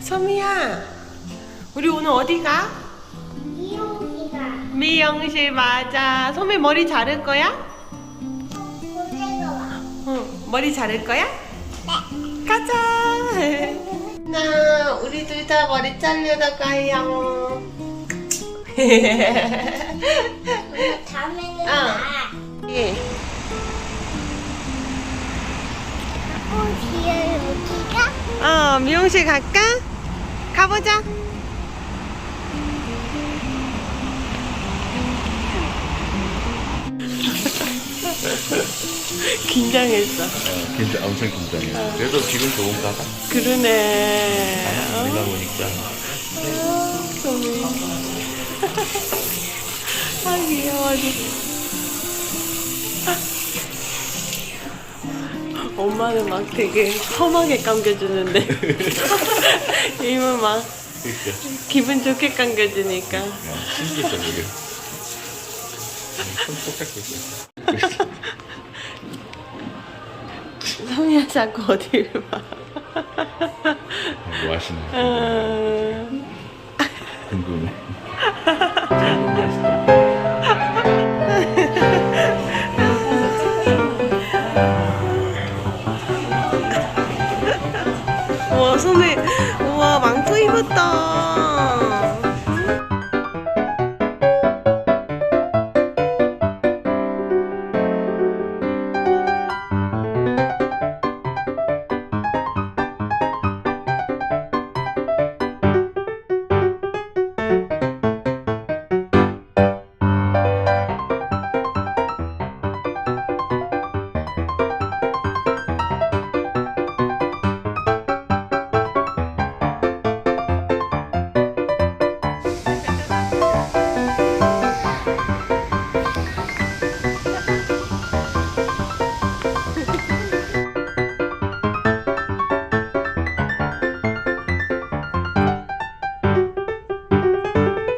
소미야, 우리 오늘 어디 가? 미용기가 미용실 맞아. 소미 머리 자를 거야? 응, 머리 자를 거야? 가자. 나 우리 둘 다 머리 자르러 가요. 다음에는 어. 나. 예. 어, 뒤에 여기가 어, 미용실 갈까? 가보자. 긴장했어. 긴장, 엄청 긴장해. 그래도 기분 좋은가 봐. 그러네. 내가 보니까. 소미. 아, 귀여워. 엄마는 막 되게 험하게 감겨주는데 이모 막 그러니까. 기분 좋게 감겨주니까 어, 신기했어. 손 똑같게 있어. 소미야 자꾸 어디를 봐 뭐 하시나 음, 궁금해. った。